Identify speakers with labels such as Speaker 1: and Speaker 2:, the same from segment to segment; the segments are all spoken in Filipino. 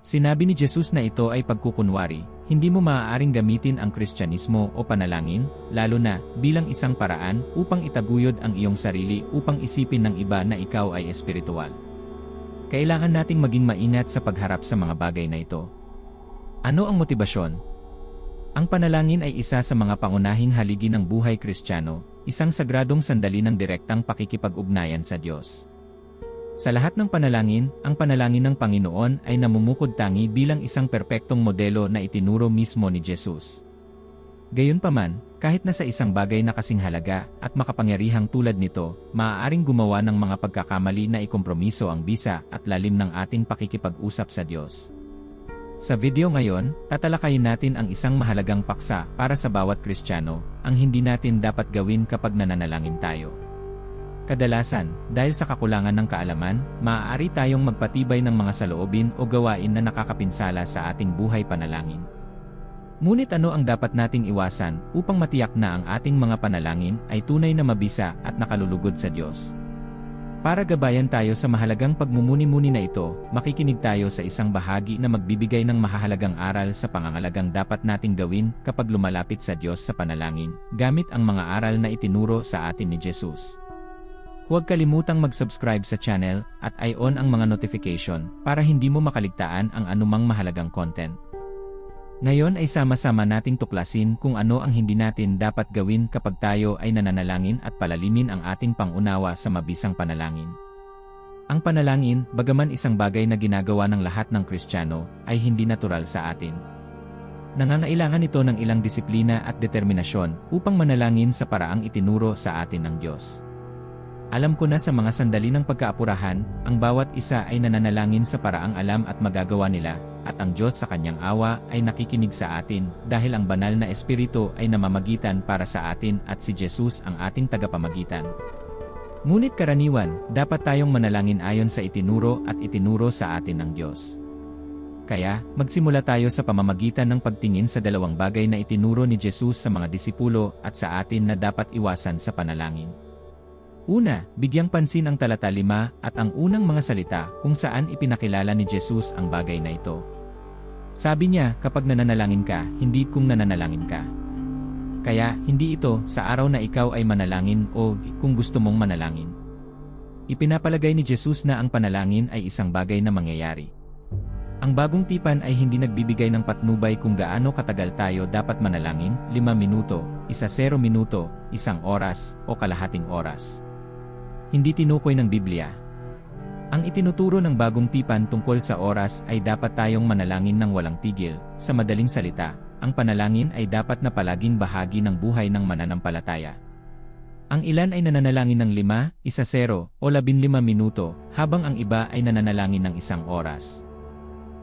Speaker 1: Sinabi ni Jesus na ito ay pagkukunwari, hindi mo maaaring gamitin ang Kristyanismo o panalangin, lalo na bilang isang paraan upang itaguyod ang iyong sarili upang isipin ng iba na ikaw ay espiritual. Kailangan nating maging maingat sa pagharap sa mga bagay na ito. Ano ang motibasyon? Ang panalangin ay isa sa mga pangunahing haligi ng buhay kristyano, isang sagradong sandali ng direktang pakikipag-ugnayan sa Diyos. Sa lahat ng panalangin, ang panalangin ng Panginoon ay namumukod tangi bilang isang perpektong modelo na itinuro mismo ni Jesus. Gayunpaman, kahit na sa isang bagay na kasing halaga at makapangyarihang tulad nito, maaaring gumawa ng mga pagkakamali na ikompromiso ang bisa at lalim ng ating pakikipag-usap sa Diyos. Sa video ngayon, tatalakayin natin ang isang mahalagang paksa para sa bawat Kristiyano, ang hindi natin dapat gawin kapag nananalangin tayo. Kadalasan, dahil sa kakulangan ng kaalaman, maaari tayong magpatibay ng mga saloobin o gawain na nakakapinsala sa ating buhay panalangin. Ngunit ano ang dapat nating iwasan upang matiyak na ang ating mga panalangin ay tunay na mabisa at nakalulugod sa Diyos? Para gabayan tayo sa mahalagang pagmumuni-muni na ito, makikinig tayo sa isang bahagi na magbibigay ng mahahalagang aral sa pangangalagang dapat nating gawin kapag lumalapit sa Diyos sa panalangin, gamit ang mga aral na itinuro sa atin ni Jesus. Huwag kalimutang mag-subscribe sa channel at i-on ang mga notification para hindi mo makaligtaan ang anumang mahalagang content. Ngayon ay sama-sama nating tuklasin kung ano ang hindi natin dapat gawin kapag tayo ay nananalangin at palalimin ang ating pangunawa sa mabisang panalangin. Ang panalangin, bagaman isang bagay na ginagawa ng lahat ng Kristiyano, ay hindi natural sa atin. Nangangailangan ito ng ilang disiplina at determinasyon upang manalangin sa paraang itinuro sa atin ng Diyos. Alam ko na sa mga sandali ng pagkaapurahan, ang bawat isa ay nananalangin sa paraang alam at magagawa nila, at ang Diyos sa kanyang awa ay nakikinig sa atin dahil ang banal na Espiritu ay namamagitan para sa atin at si Jesus ang ating tagapamagitan. Ngunit karaniwan, dapat tayong manalangin ayon sa itinuro at itinuro sa atin ng Diyos. Kaya, magsimula tayo sa pamamagitan ng pagtingin sa dalawang bagay na itinuro ni Jesus sa mga disipulo at sa atin na dapat iwasan sa panalangin. Una, bigyang pansin ang talata 5 at ang unang mga salita kung saan ipinakilala ni Jesus ang bagay na ito. Sabi niya, kapag nananalangin ka, hindi kung nananalangin ka. Kaya, hindi ito sa araw na ikaw ay manalangin o kung gusto mong manalangin. Ipinapalagay ni Jesus na ang panalangin ay isang bagay na mangyayari. Ang bagong tipan ay hindi nagbibigay ng patnubay kung gaano katagal tayo dapat manalangin, 5 minuto, isa 0 minuto, isang oras, o kalahating oras hindi tinukoy ng Biblia. Ang itinuturo ng bagong tipan tungkol sa oras ay dapat tayong manalangin ng walang tigil. Sa madaling salita, ang panalangin ay dapat na palaging bahagi ng buhay ng mananampalataya. Ang ilan ay nananalangin ng 5, isa 0, o 15 minuto, habang ang iba ay nananalangin ng isang oras.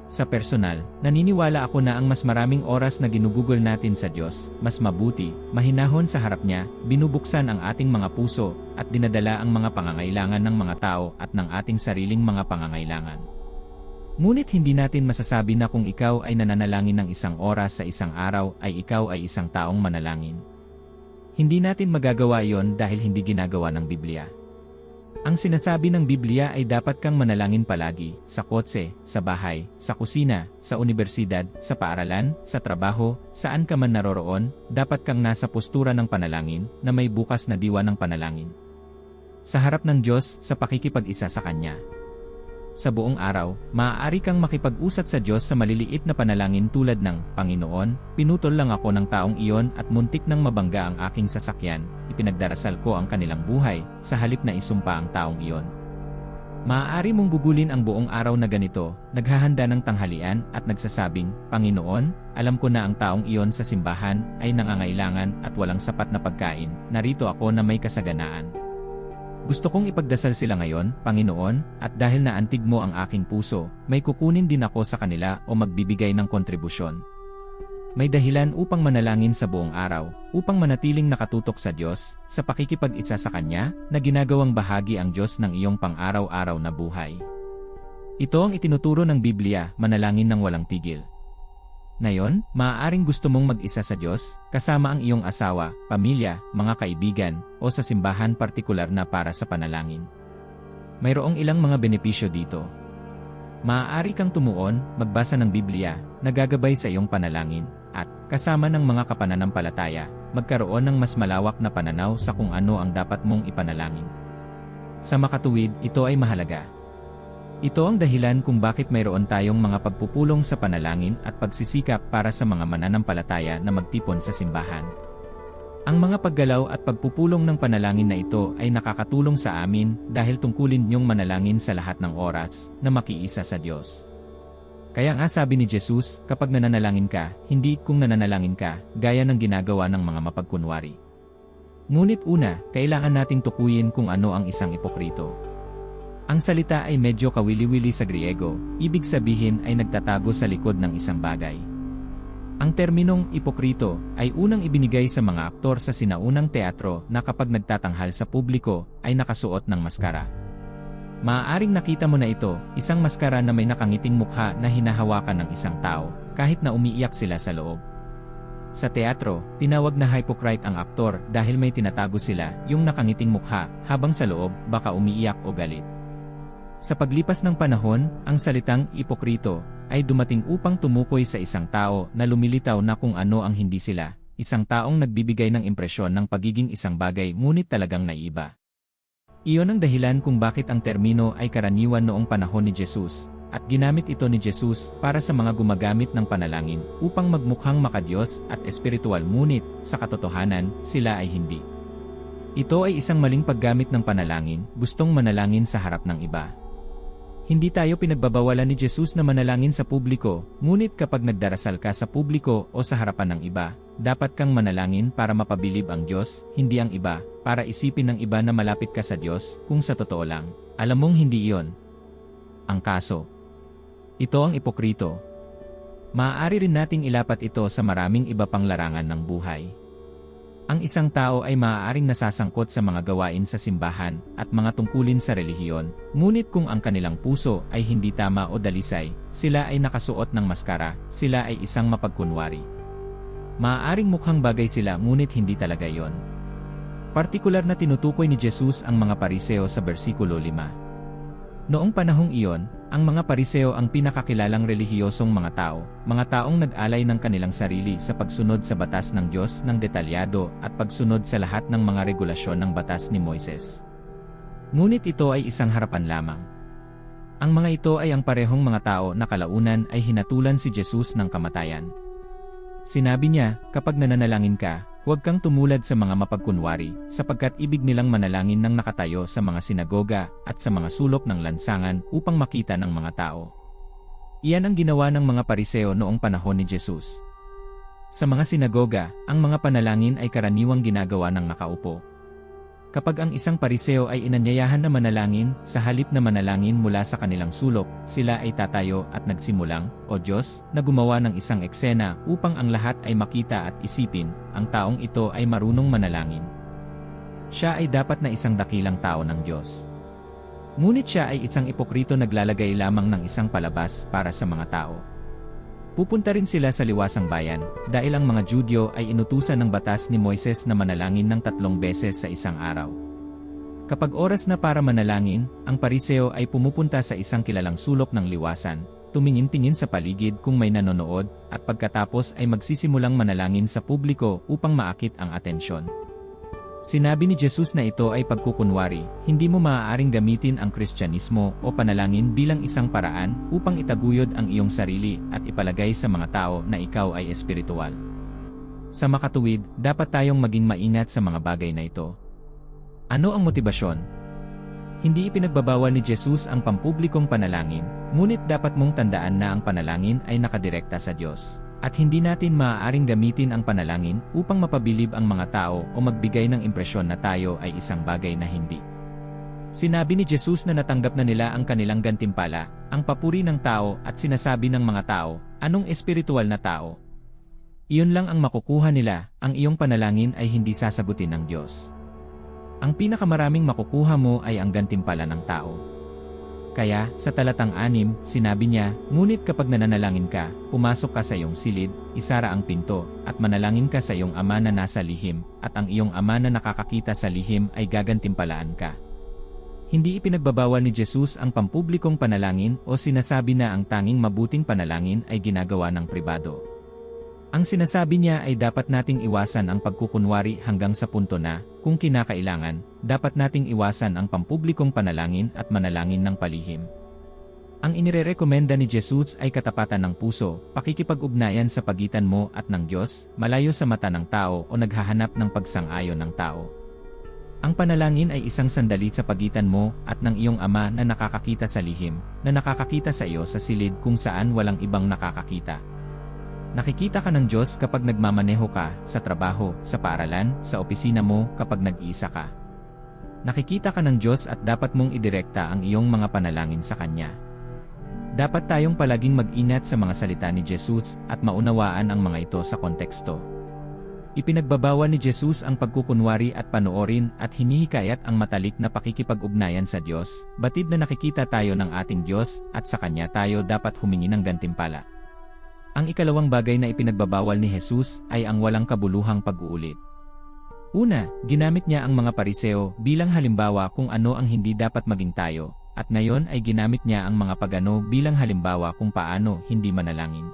Speaker 1: Sa personal, naniniwala ako na ang mas maraming oras na ginugugol natin sa Diyos, mas mabuti, mahinahon sa harap niya, binubuksan ang ating mga puso, at dinadala ang mga pangangailangan ng mga tao at ng ating sariling mga pangangailangan. Ngunit hindi natin masasabi na kung ikaw ay nananalangin ng isang oras sa isang araw ay ikaw ay isang taong manalangin. Hindi natin magagawa iyon dahil hindi ginagawa ng Biblia. Ang sinasabi ng Biblia ay dapat kang manalangin palagi, sa kotse, sa bahay, sa kusina, sa universidad, sa paaralan, sa trabaho, saan ka man naroroon, dapat kang nasa postura ng panalangin, na may bukas na diwa ng panalangin. Sa harap ng Diyos, sa pakikipag-isa sa Kanya. Sa buong araw, maaari kang makipag-usat sa Diyos sa maliliit na panalangin tulad ng, Panginoon, pinutol lang ako ng taong iyon at muntik nang mabangga ang aking sasakyan, ipinagdarasal ko ang kanilang buhay, sa halip na isumpa ang taong iyon. Maaari mong gugulin ang buong araw na ganito, naghahanda ng tanghalian at nagsasabing, Panginoon, alam ko na ang taong iyon sa simbahan ay nangangailangan at walang sapat na pagkain, narito ako na may kasaganaan. Gusto kong ipagdasal sila ngayon, Panginoon, at dahil naantig mo ang aking puso, may kukunin din ako sa kanila o magbibigay ng kontribusyon. May dahilan upang manalangin sa buong araw, upang manatiling nakatutok sa Diyos, sa pakikipag-isa sa Kanya, na ginagawang bahagi ang Diyos ng iyong pang-araw-araw na buhay. Ito ang itinuturo ng Biblia, manalangin ng walang tigil. Ngayon, maaaring gusto mong mag-isa sa Diyos, kasama ang iyong asawa, pamilya, mga kaibigan, o sa simbahan partikular na para sa panalangin. Mayroong ilang mga benepisyo dito. Maaari kang tumuon, magbasa ng Biblia, nagagabay sa iyong panalangin, at, kasama ng mga kapananampalataya, magkaroon ng mas malawak na pananaw sa kung ano ang dapat mong ipanalangin. Sa makatuwid, ito ay mahalaga. Ito ang dahilan kung bakit mayroon tayong mga pagpupulong sa panalangin at pagsisikap para sa mga mananampalataya na magtipon sa simbahan. Ang mga paggalaw at pagpupulong ng panalangin na ito ay nakakatulong sa amin dahil tungkulin niyong manalangin sa lahat ng oras na makiisa sa Diyos. Kaya nga sabi ni Jesus, kapag nananalangin ka, hindi kung nananalangin ka, gaya ng ginagawa ng mga mapagkunwari. Ngunit una, kailangan nating tukuyin kung ano ang isang ipokrito. Ang salita ay medyo kawili-wili sa Griego, ibig sabihin ay nagtatago sa likod ng isang bagay. Ang terminong ipokrito ay unang ibinigay sa mga aktor sa sinaunang teatro na kapag nagtatanghal sa publiko ay nakasuot ng maskara. Maaaring nakita mo na ito, isang maskara na may nakangiting mukha na hinahawakan ng isang tao, kahit na umiiyak sila sa loob. Sa teatro, tinawag na hypocrite ang aktor dahil may tinatago sila, yung nakangiting mukha, habang sa loob, baka umiiyak o galit. Sa paglipas ng panahon, ang salitang ipokrito ay dumating upang tumukoy sa isang tao na lumilitaw na kung ano ang hindi sila, isang taong nagbibigay ng impresyon ng pagiging isang bagay ngunit talagang naiba. Iyon ang dahilan kung bakit ang termino ay karaniwan noong panahon ni Jesus, at ginamit ito ni Jesus para sa mga gumagamit ng panalangin upang magmukhang makadiyos at espiritual ngunit, sa katotohanan, sila ay hindi. Ito ay isang maling paggamit ng panalangin, gustong manalangin sa harap ng iba. Hindi tayo pinagbabawalan ni Jesus na manalangin sa publiko, ngunit kapag nagdarasal ka sa publiko o sa harapan ng iba, dapat kang manalangin para mapabilib ang Diyos, hindi ang iba, para isipin ng iba na malapit ka sa Diyos, kung sa totoo lang, alam mong hindi iyon. Ang kaso. Ito ang ipokrito. Maaari rin nating ilapat ito sa maraming iba pang larangan ng buhay. Ang isang tao ay maaaring nasasangkot sa mga gawain sa simbahan at mga tungkulin sa relihiyon, ngunit kung ang kanilang puso ay hindi tama o dalisay, sila ay nakasuot ng maskara, sila ay isang mapagkunwari. Maaaring mukhang bagay sila ngunit hindi talaga yon. Partikular na tinutukoy ni Jesus ang mga pariseo sa bersikulo 5. Noong panahong iyon, ang mga pariseo ang pinakakilalang relihiyosong mga tao, mga taong nag-alay ng kanilang sarili sa pagsunod sa batas ng Diyos ng detalyado at pagsunod sa lahat ng mga regulasyon ng batas ni Moises. Ngunit ito ay isang harapan lamang. Ang mga ito ay ang parehong mga tao na kalaunan ay hinatulan si Jesus ng kamatayan. Sinabi niya, kapag nananalangin ka, huwag kang tumulad sa mga mapagkunwari, sapagkat ibig nilang manalangin ng nakatayo sa mga sinagoga at sa mga sulok ng lansangan upang makita ng mga tao. Iyan ang ginawa ng mga pariseo noong panahon ni Jesus. Sa mga sinagoga, ang mga panalangin ay karaniwang ginagawa ng nakaupo. Kapag ang isang pariseo ay inanyayahan na manalangin, sa halip na manalangin mula sa kanilang sulok, sila ay tatayo at nagsimulang, O Diyos, na gumawa ng isang eksena upang ang lahat ay makita at isipin, ang taong ito ay marunong manalangin. Siya ay dapat na isang dakilang tao ng Diyos. Ngunit siya ay isang ipokrito naglalagay lamang ng isang palabas para sa mga tao. Pupunta rin sila sa liwasang bayan, dahil ang mga Judyo ay inutusan ng batas ni Moises na manalangin ng tatlong beses sa isang araw. Kapag oras na para manalangin, ang pariseo ay pumupunta sa isang kilalang sulok ng liwasan, tumingin-tingin sa paligid kung may nanonood, at pagkatapos ay magsisimulang manalangin sa publiko upang maakit ang atensyon. Sinabi ni Jesus na ito ay pagkukunwari, hindi mo maaaring gamitin ang Kristyanismo o panalangin bilang isang paraan upang itaguyod ang iyong sarili at ipalagay sa mga tao na ikaw ay espiritual. Sa makatuwid, dapat tayong maging maingat sa mga bagay na ito. Ano ang motibasyon? Hindi ipinagbabawal ni Jesus ang pampublikong panalangin, ngunit dapat mong tandaan na ang panalangin ay nakadirekta sa Diyos. At hindi natin maaaring gamitin ang panalangin upang mapabilib ang mga tao o magbigay ng impresyon na tayo ay isang bagay na hindi. Sinabi ni Jesus na natanggap na nila ang kanilang gantimpala, ang papuri ng tao at sinasabi ng mga tao, anong espiritual na tao? Iyon lang ang makukuha nila, ang iyong panalangin ay hindi sasagutin ng Diyos. Ang pinakamaraming makukuha mo ay ang gantimpala ng tao. Kaya, sa talatang anim, sinabi niya, Ngunit kapag nananalangin ka, pumasok ka sa iyong silid, isara ang pinto, at manalangin ka sa iyong ama na nasa lihim, at ang iyong ama na nakakakita sa lihim ay gagantimpalaan ka. Hindi ipinagbabawal ni Jesus ang pampublikong panalangin o sinasabi na ang tanging mabuting panalangin ay ginagawa ng pribado. Ang sinasabi niya ay dapat nating iwasan ang pagkukunwari hanggang sa punto na, kung kinakailangan, dapat nating iwasan ang pampublikong panalangin at manalangin ng palihim. Ang inirerekomenda ni Jesus ay katapatan ng puso, pakikipag-ugnayan sa pagitan mo at ng Diyos, malayo sa mata ng tao o naghahanap ng pagsang-ayon ng tao. Ang panalangin ay isang sandali sa pagitan mo at ng iyong ama na nakakakita sa lihim, na nakakakita sa iyo sa silid kung saan walang ibang nakakakita. Nakikita ka ng Diyos kapag nagmamaneho ka, sa trabaho, sa paaralan, sa opisina mo, kapag nag-iisa ka. Nakikita ka ng Diyos at dapat mong idirekta ang iyong mga panalangin sa Kanya. Dapat tayong palaging mag-ingat sa mga salita ni Jesus at maunawaan ang mga ito sa konteksto. Ipinagbabawal ni Jesus ang pagkukunwari at panoorin at hinihikayat ang matalik na pakikipag-ugnayan sa Diyos, batid na nakikita tayo ng ating Diyos at sa Kanya tayo dapat humingi ng gantimpala. Ang ikalawang bagay na ipinagbabawal ni Jesus ay ang walang kabuluhang pag-uulit. Una, ginamit niya ang mga pariseo bilang halimbawa kung ano ang hindi dapat maging tayo, at ngayon ay ginamit niya ang mga pagano bilang halimbawa kung paano hindi manalangin.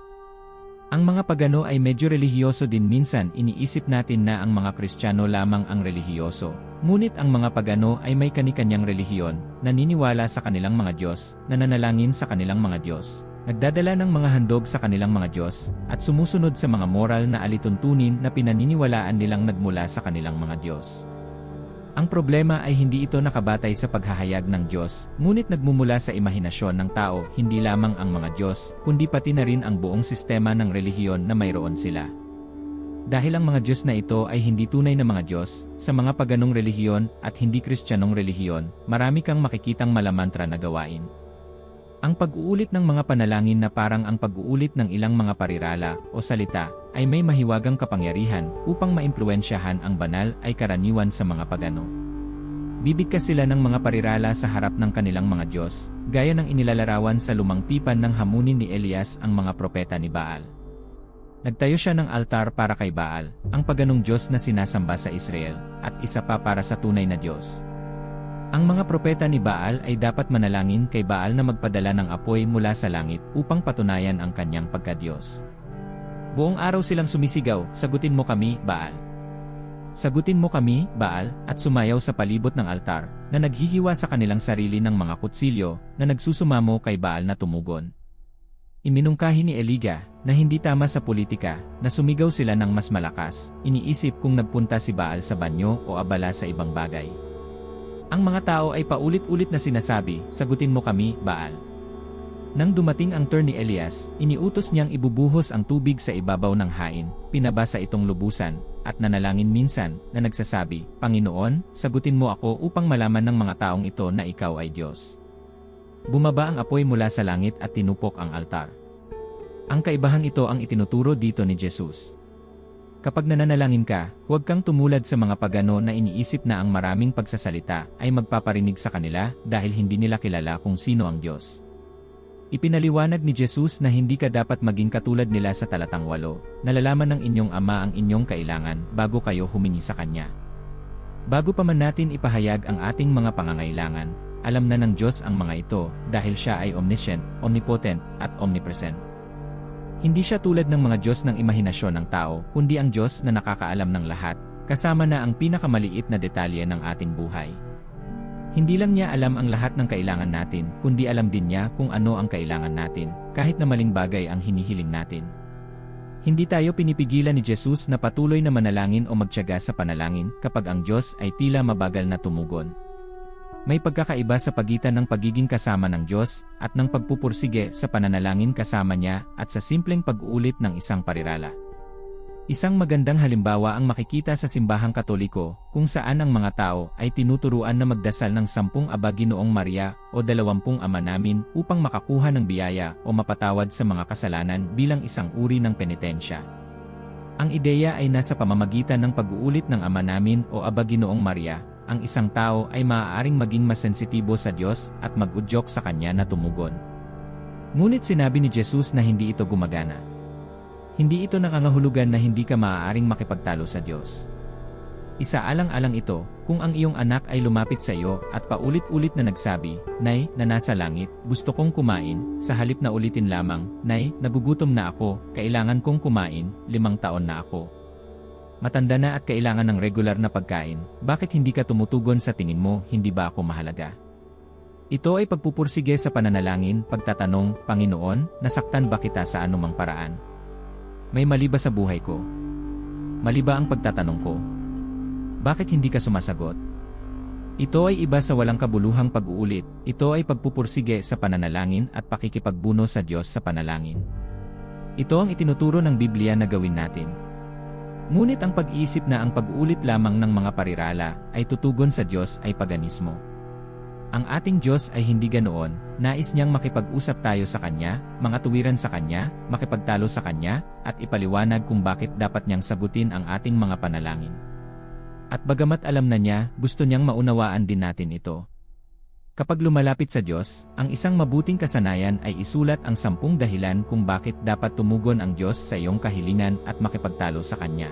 Speaker 1: Ang mga pagano ay medyo relihiyoso din minsan iniisip natin na ang mga Kristiyano lamang ang relihiyoso. Ngunit ang mga pagano ay may kanikanyang relihiyon, naniniwala sa kanilang mga Diyos, nananalangin sa kanilang mga Diyos, nagdadala ng mga handog sa kanilang mga Diyos, at sumusunod sa mga moral na alituntunin na pinaniniwalaan nilang nagmula sa kanilang mga Diyos. Ang problema ay hindi ito nakabatay sa paghahayag ng Diyos, ngunit nagmumula sa imahinasyon ng tao, hindi lamang ang mga Diyos, kundi pati na rin ang buong sistema ng relihiyon na mayroon sila. Dahil ang mga Diyos na ito ay hindi tunay na mga Diyos, sa mga paganong relihiyon at hindi kristyanong relihiyon, marami kang makikitang malamantra na gawain. Ang pag-uulit ng mga panalangin na parang ang pag-uulit ng ilang mga parirala o salita ay may mahiwagang kapangyarihan upang maimpluensyahan ang banal ay karaniwan sa mga pagano. Bibigkas sila ng mga parirala sa harap ng kanilang mga Diyos, gaya ng inilalarawan sa lumang tipan ng hamunin ni Elias ang mga propeta ni Baal. Nagtayo siya ng altar para kay Baal, ang paganong Diyos na sinasamba sa Israel, at isa pa para sa tunay na Diyos. Ang mga propeta ni Baal ay dapat manalangin kay Baal na magpadala ng apoy mula sa langit upang patunayan ang kanyang pagkadiyos. Buong araw silang sumisigaw, sagutin mo kami, Baal. Sagutin mo kami, Baal, at sumayaw sa palibot ng altar, na naghihiwa sa kanilang sarili ng mga kutsilyo, na nagsusumamo kay Baal na tumugon. Iminungkahi ni Eliga, na hindi tama sa politika, na sumigaw sila ng mas malakas, iniisip kung nagpunta si Baal sa banyo o abala sa ibang bagay. Ang mga tao ay paulit-ulit na sinasabi, sagutin mo kami, Baal. Nang dumating ang turn ni Elias, iniutos niyang ibubuhos ang tubig sa ibabaw ng hain, pinabasa itong lubusan, at nanalangin minsan, na nagsasabi, Panginoon, sagutin mo ako upang malaman ng mga taong ito na ikaw ay Diyos. Bumaba ang apoy mula sa langit at tinupok ang altar. Ang kaibahan ito ang itinuturo dito ni Jesus. Kapag nananalangin ka, huwag kang tumulad sa mga pagano na iniisip na ang maraming pagsasalita ay magpaparinig sa kanila dahil hindi nila kilala kung sino ang Diyos. Ipinaliwanag ni Jesus na hindi ka dapat maging katulad nila sa talatang walo, nalalaman ng inyong ama ang inyong kailangan bago kayo humingi sa Kanya. Bago pa man natin ipahayag ang ating mga pangangailangan, alam na ng Diyos ang mga ito dahil siya ay omniscient, omnipotent, at omnipresent. Hindi siya tulad ng mga Diyos ng imahinasyon ng tao, kundi ang Diyos na nakakaalam ng lahat, kasama na ang pinakamaliit na detalye ng ating buhay. Hindi lang niya alam ang lahat ng kailangan natin, kundi alam din niya kung ano ang kailangan natin, kahit na maling bagay ang hinihiling natin. Hindi tayo pinipigilan ni Jesus na patuloy na manalangin o magtiyaga sa panalangin kapag ang Diyos ay tila mabagal na tumugon. May pagkakaiba sa pagitan ng pagiging kasama ng Diyos at ng pagpupursige sa pananalangin kasama niya at sa simpleng pag-uulit ng isang parirala. Isang magandang halimbawa ang makikita sa simbahang katoliko, kung saan ang mga tao ay tinuturuan na magdasal ng sampung Aba Ginoong Maria o dalawampung Ama Namin upang makakuha ng biyaya o mapatawad sa mga kasalanan bilang isang uri ng penitensya. Ang ideya ay nasa pamamagitan ng pag-uulit ng Ama Namin o Aba Ginoong Maria, ang isang tao ay maaaring maging mas sensitibo sa Diyos at mag-udyok sa Kanya na tumugon. Ngunit sinabi ni Jesus na hindi ito gumagana. Hindi ito nangangahulugan na hindi ka maaaring makipagtalo sa Diyos. Isaalang-alang ito, kung ang iyong anak ay lumapit sa iyo at paulit-ulit na nagsabi, Nay, na nasa langit, gusto kong kumain, sa halip na ulitin lamang, Nay, nagugutom na ako, kailangan kong kumain, limang taon na ako. Matanda na at kailangan ng regular na pagkain, bakit hindi ka tumutugon sa tingin mo, hindi ba ako mahalaga? Ito ay pagpupursige sa pananalangin, pagtatanong, Panginoon, nasaktan ba kita sa anumang paraan? May mali ba sa buhay ko? Mali ba ang pagtatanong ko? Bakit hindi ka sumasagot? Ito ay iba sa walang kabuluhang pag-uulit, ito ay pagpupursige sa pananalangin at pakikipagbuno sa Diyos sa panalangin. Ito ang itinuturo ng Biblia na gawin natin. Ngunit ang pag-iisip na ang pag-uulit lamang ng mga parirala ay tutugon sa Diyos ay paganismo. Ang ating Diyos ay hindi ganoon, nais niyang makipag-usap tayo sa Kanya, mga tuwiran sa Kanya, makipagtalo sa Kanya, at ipaliwanag kung bakit dapat niyang sagutin ang ating mga panalangin. At bagamat alam na niya, gusto niyang maunawaan din natin ito. Kapag lumalapit sa Diyos, ang isang mabuting kasanayan ay isulat ang sampung dahilan kung bakit dapat tumugon ang Diyos sa iyong kahilingan at makipagtalo sa Kanya.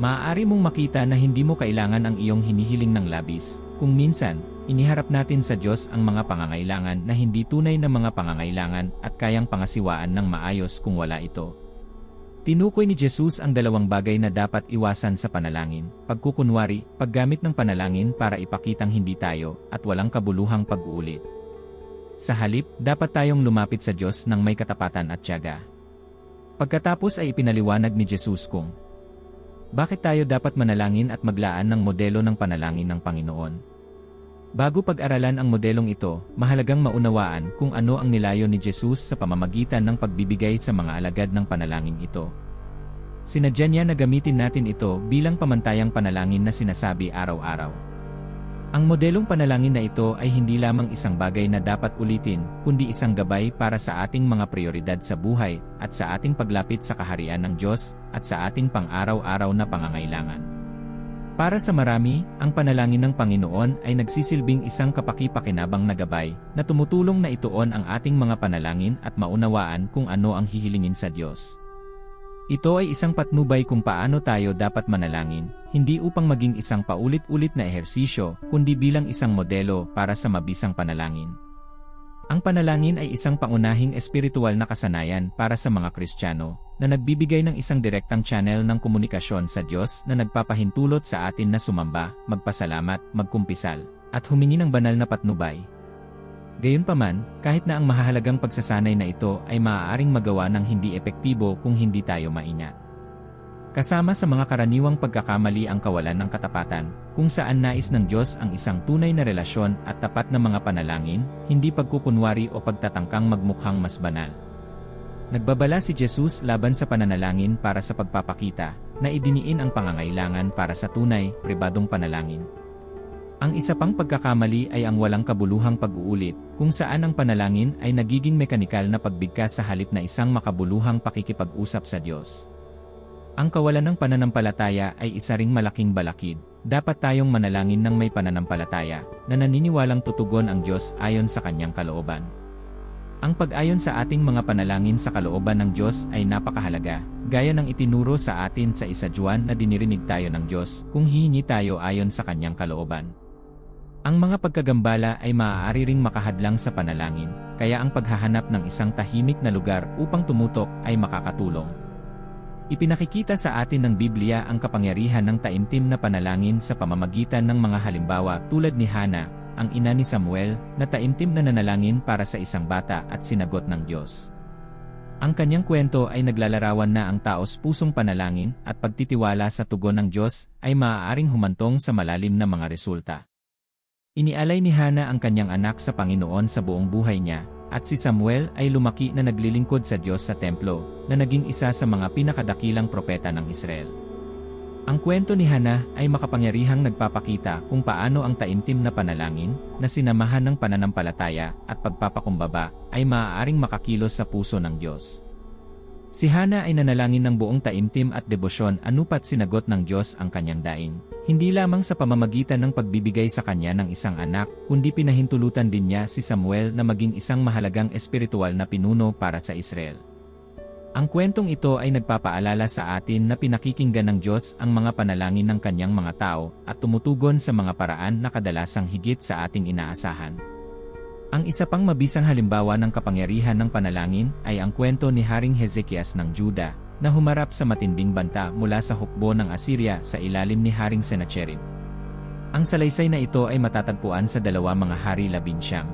Speaker 1: Maaari mong makita na hindi mo kailangan ang iyong hinihiling ng labis, kung minsan, iniharap natin sa Diyos ang mga pangangailangan na hindi tunay na mga pangangailangan at kayang pangasiwaan ng maayos kung wala ito. Tinukoy ni Jesus ang dalawang bagay na dapat iwasan sa panalangin, pagkukunwari, paggamit ng panalangin para ipakitang hindi tayo, at walang kabuluhang pag-uulit. Sa halip, dapat tayong lumapit sa Diyos ng may katapatan at tiyaga. Pagkatapos ay ipinaliwanag ni Jesus kung bakit tayo dapat manalangin at maglaan ng modelo ng panalangin ng Panginoon. Bago pag-aralan ang modelong ito, mahalagang maunawaan kung ano ang nilayo ni Jesus sa pamamagitan ng pagbibigay sa mga alagad ng panalangin ito. Sinadya niya na gamitin natin ito bilang pamantayang panalangin na sinasabi araw-araw. Ang modelong panalangin na ito ay hindi lamang isang bagay na dapat ulitin, kundi isang gabay para sa ating mga prioridad sa buhay at sa ating paglapit sa kaharian ng Diyos at sa ating pang-araw-araw na pangangailangan. Para sa marami, ang panalangin ng Panginoon ay nagsisilbing isang kapaki-pakinabang na gabay na tumutulong na ituon ang ating mga panalangin at maunawaan kung ano ang hihilingin sa Diyos. Ito ay isang patnubay kung paano tayo dapat manalangin, hindi upang maging isang paulit-ulit na ehersisyo, kundi bilang isang modelo para sa mabisang panalangin. Ang panalangin ay isang pangunahing espiritual na kasanayan para sa mga Kristiyano, na nagbibigay ng isang direktang channel ng komunikasyon sa Diyos na nagpapahintulot sa atin na sumamba, magpasalamat, magkumpisal, at humingi ng banal na patnubay. Gayunpaman, kahit na ang mahahalagang pagsasanay na ito ay maaaring magawa ng hindi epektibo kung hindi tayo maingat. Kasama sa mga karaniwang pagkakamali ang kawalan ng katapatan, kung saan nais ng Diyos ang isang tunay na relasyon at tapat na mga panalangin, hindi pagkukunwari o pagtatangkang magmukhang mas banal. Nagbabala si Jesus laban sa pananalangin para sa pagpapakita na idiniin ang pangangailangan para sa tunay, pribadong panalangin. Ang isa pang pagkakamali ay ang walang kabuluhang pag-uulit, kung saan ang panalangin ay nagiging mekanikal na pagbigkas sa halip na isang makabuluhang pakikipag-usap sa Diyos. Ang kawalan ng pananampalataya ay isa ring malaking balakid. Dapat tayong manalangin ng may pananampalataya na naniniwalang tutugon ang Diyos ayon sa kanyang kalooban. Ang pag-ayon sa ating mga panalangin sa kalooban ng Diyos ay napakahalaga, gaya ng itinuro sa atin sa isa Juan na dinirinig tayo ng Diyos kung hihingi tayo ayon sa kanyang kalooban. Ang mga pagkagambala ay maaari ring makahadlang sa panalangin, kaya ang paghahanap ng isang tahimik na lugar upang tumutok ay makakatulong. Ipinakikita sa atin ng Biblia ang kapangyarihan ng taimtim na panalangin sa pamamagitan ng mga halimbawa tulad ni Hana, ang ina ni Samuel, na taimtim na nanalangin para sa isang bata at sinagot ng Diyos. Ang kanyang kwento ay naglalarawan na ang taos pusong panalangin at pagtitiwala sa tugon ng Diyos ay maaaring humantong sa malalim na mga resulta. Inialay ni Hana ang kanyang anak sa Panginoon sa buong buhay niya, at si Samuel ay lumaki na naglilingkod sa Diyos sa templo, na naging isa sa mga pinakadakilang propeta ng Israel. Ang kwento ni Hana ay makapangyarihang nagpapakita kung paano ang taimtim na panalangin, na sinamahan ng pananampalataya at pagpapakumbaba, ay maaaring makakilos sa puso ng Diyos. Si Hana ay nanalangin ng buong taimtim at debosyon anupat sinagot ng Diyos ang kanyang daing. Hindi lamang sa pamamagitan ng pagbibigay sa kanya ng isang anak, kundi pinahintulutan din niya si Samuel na maging isang mahalagang espiritual na pinuno para sa Israel. Ang kwentong ito ay nagpapaalala sa atin na pinakikinggan ng Diyos ang mga panalangin ng kanyang mga tao at tumutugon sa mga paraan na kadalasang higit sa ating inaasahan. Ang isa pang mabisang halimbawa ng kapangyarihan ng panalangin ay ang kwento ni Haring Hezekias ng Juda na humarap sa matinding banta mula sa hukbo ng Assyria sa ilalim ni Haring Sennacherib. Ang salaysay na ito ay matatagpuan sa dalawa mga hari labinsyam.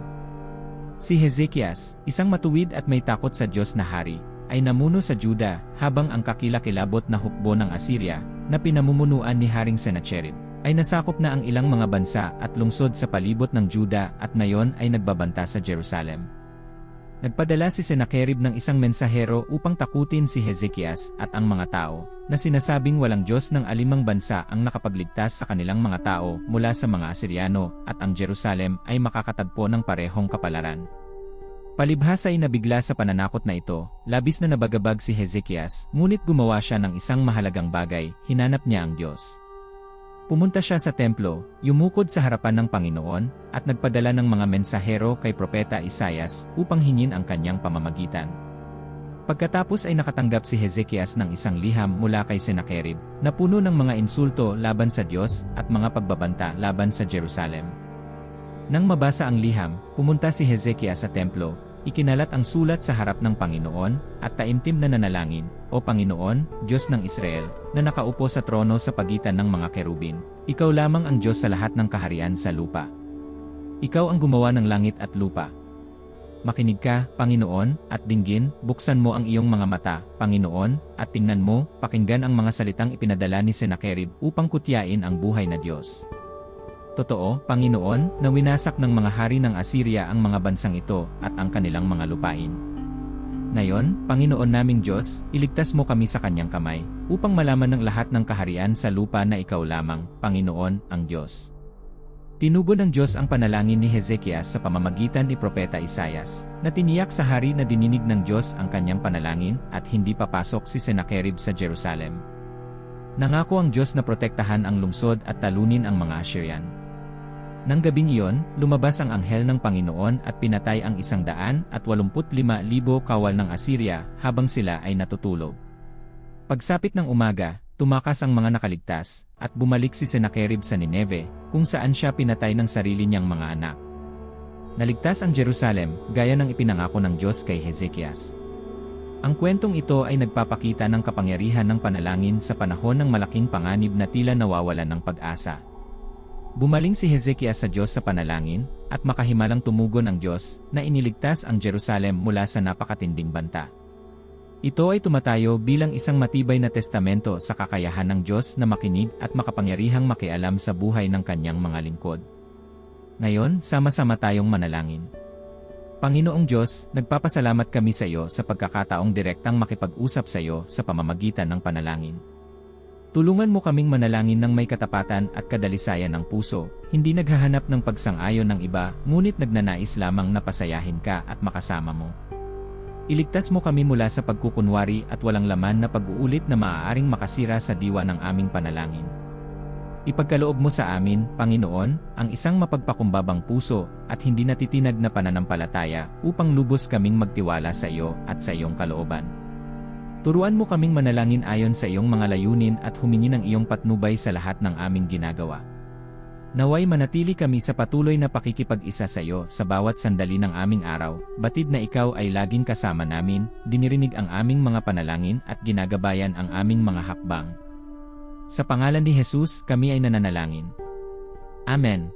Speaker 1: Si Hezekias, isang matuwid at may takot sa Diyos na hari, ay namuno sa Juda habang ang kakilakilabot na hukbo ng Assyria na pinamumunuan ni Haring Sennacherib ay nasakop na ang ilang mga bansa at lungsod sa palibot ng Juda at ngayon ay nagbabanta sa Jerusalem. Nagpadala si Sennacherib ng isang mensahero upang takutin si Hezekias at ang mga tao, na sinasabing walang Diyos ng alimang bansa ang nakapagligtas sa kanilang mga tao mula sa mga Asyriano at ang Jerusalem ay makakatagpo ng parehong kapalaran. Palibhasa ay nabigla sa pananakot na ito, labis na nabagabag si Hezekias, ngunit gumawa siya ng isang mahalagang bagay, hinanap niya ang Diyos. Pumunta siya sa templo, yumukod sa harapan ng Panginoon, at nagpadala ng mga mensahero kay Propeta Isayas upang hingin ang kanyang pamamagitan. Pagkatapos ay nakatanggap si Hezekias ng isang liham mula kay Sennacherib, na puno ng mga insulto laban sa Diyos at mga pagbabanta laban sa Jerusalem. Nang mabasa ang liham, pumunta si Hezekias sa templo, ikinalat ang sulat sa harap ng Panginoon, at taimtim na nanalangin, O Panginoon, Diyos ng Israel, na nakaupo sa trono sa pagitan ng mga kerubin. Ikaw lamang ang Diyos sa lahat ng kaharian sa lupa. Ikaw ang gumawa ng langit at lupa. Makinig ka, Panginoon, at dinggin, buksan mo ang iyong mga mata, Panginoon, at tingnan mo, pakinggan ang mga salitang ipinadala ni Sennacherib upang kutyain ang buhay na Diyos. Totoo, Panginoon, na winasak ng mga hari ng Assyria ang mga bansang ito at ang kanilang mga lupain. Ngayon, Panginoon naming Diyos, iligtas mo kami sa kanyang kamay, upang malaman ng lahat ng kaharian sa lupa na ikaw lamang, Panginoon, ang Diyos. Tinugon ng Diyos ang panalangin ni Hezekias sa pamamagitan ni Propeta Isayas, na tiniyak sa hari na dininig ng Diyos ang kanyang panalangin at hindi papasok si Sennacherib sa Jerusalem. Nangako ang Diyos na protektahan ang lungsod at talunin ang mga Assyrian. Nang gabing iyon, lumabas ang anghel ng Panginoon at pinatay ang isang daan at walumput lima libo kawal ng Assyria habang sila ay natutulog. Pagsapit ng umaga, tumakas ang mga nakaligtas, at bumalik si Sennacherib sa Nineve, kung saan siya pinatay ng sarili niyang mga anak. Naligtas ang Jerusalem, gaya ng ipinangako ng Diyos kay Hezekias. Ang kwentong ito ay nagpapakita ng kapangyarihan ng panalangin sa panahon ng malaking panganib na tila nawawalan ng pag-asa. Bumaling si Hezekias sa Diyos sa panalangin, at makahimalang tumugon ang Diyos na iniligtas ang Jerusalem mula sa napakatinding banta. Ito ay tumatayo bilang isang matibay na testamento sa kakayahan ng Diyos na makinig at makapangyarihang makialam sa buhay ng kanyang mga lingkod. Ngayon, sama-sama tayong manalangin. Panginoong Diyos, nagpapasalamat kami sa iyo sa pagkakataong direktang makipag-usap sa iyo sa pamamagitan ng panalangin. Tulungan mo kaming manalangin ng may katapatan at kadalisayan ng puso, hindi naghahanap ng pagsang-ayon ng iba, ngunit nagnanais lamang na pasayahin ka at makasama mo. Iligtas mo kami mula sa pagkukunwari at walang laman na pag-uulit na maaaring makasira sa diwa ng aming panalangin. Ipagkaloob mo sa amin, Panginoon, ang isang mapagpakumbabang puso at hindi natitinag na pananampalataya upang lubos kaming magtiwala sa iyo at sa iyong kalooban. Turuan mo kaming manalangin ayon sa iyong mga layunin at humingi ng iyong patnubay sa lahat ng aming ginagawa. Naway manatili kami sa patuloy na pakikipag-isa sa iyo sa bawat sandali ng aming araw, batid na ikaw ay laging kasama namin, dinirinig ang aming mga panalangin at ginagabayan ang aming mga hakbang. Sa pangalan ni Jesus, kami ay nananalangin. Amen.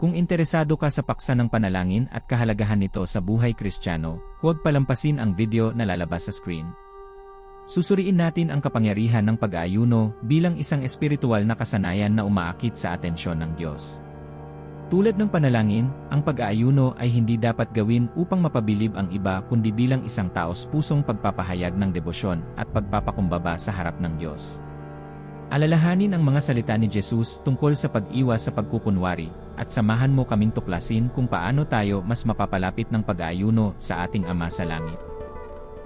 Speaker 1: Kung interesado ka sa paksa ng panalangin at kahalagahan nito sa buhay kristyano, huwag palampasin ang video na lalabas sa screen. Susuriin natin ang kapangyarihan ng pag-aayuno bilang isang espiritual na kasanayan na umaakit sa atensyon ng Diyos. Tulad ng panalangin, ang pag-aayuno ay hindi dapat gawin upang mapabilib ang iba kundi bilang isang taos pusong pagpapahayag ng debosyon at pagpapakumbaba sa harap ng Diyos. Alalahanin ang mga salita ni Jesus tungkol sa pag-iwas sa pagkukunwari, at samahan mo kaming tuklasin kung paano tayo mas mapapalapit ng pag-aayuno sa ating Ama sa Langit.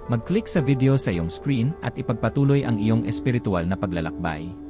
Speaker 1: Mag-click sa video sa iyong screen at ipagpatuloy ang iyong espiritual na paglalakbay.